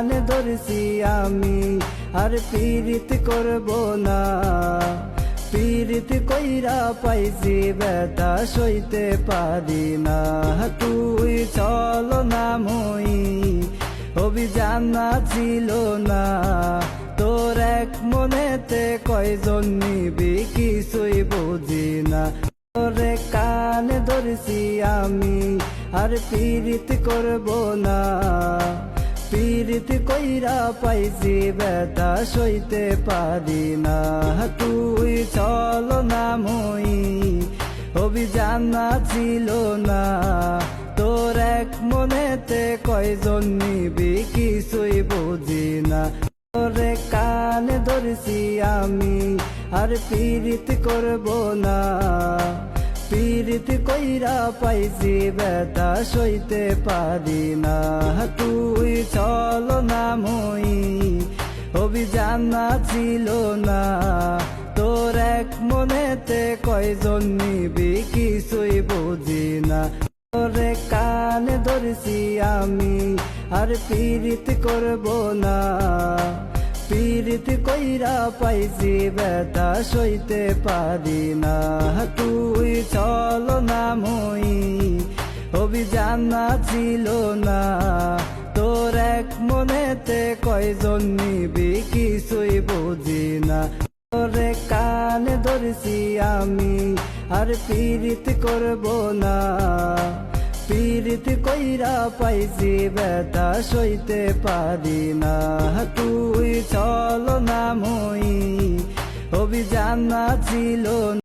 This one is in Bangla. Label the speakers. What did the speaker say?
Speaker 1: কানে ধরছি আমি, আর পীড়িত করব না। পীড়িত কইরা পাইছি, ব্যথা সইতে পারি না। তুই চল না মই, অভিযান না ছিল না। তোর এক মনেতে কয়জন নিবি কিছুই বুঝি না। তোরে কানে ধরছি আমি, আর পীড়িত করব না। পীড়িত কইরা পাইছি, ব্যথা সইতে পারি না। তুই চল না মই, অভিযান না ছিল না। তোর এক মনেতে কয়জন নিবি, কিছুই বুঝি না। তোরে কানে ধরছি আমি, আর পীড়িত করব না। পীড়িত কইরা পাইছি, ব্যথা সইতে পারি না। তুই অভিযান না ছিল না তোর এক মনেতে কয়জন নিবি কিছুই বুঝি না তোরে কানে ধরছি আমি, আর পীড়িত করব না পীড়িত কইরা পাইছি ব্যথা সইতে পারি না তুই চল না মই, অভিযান না ছিল না তোর এক মনেতে কয়জন নিবি কিছুই বুঝি না। তোরে কানে ধরছি আমি, আর পীড়িত করব না। পীড়িত কইরা পাইছি ব্যথা সইতে পারি না। তুই চল না মই, অভিযান না ছিল